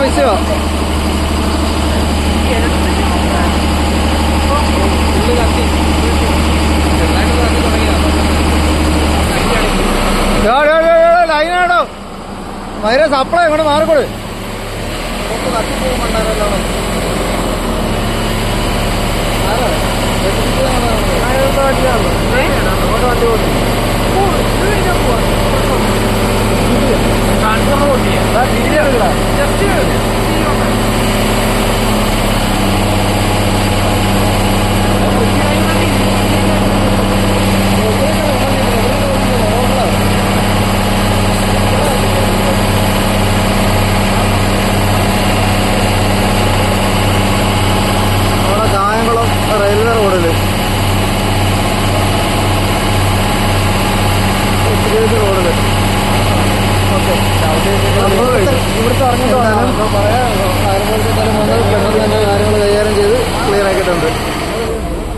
വിഷയോ ലൈനാടോ virus അപ്പളെ ഇങ്ങോട്ട് മാറിക്കോട് കത്തി പോകുന്നുണ്ടായിരുന്നല്ലോ ഇറങ്ങിയിട്ട്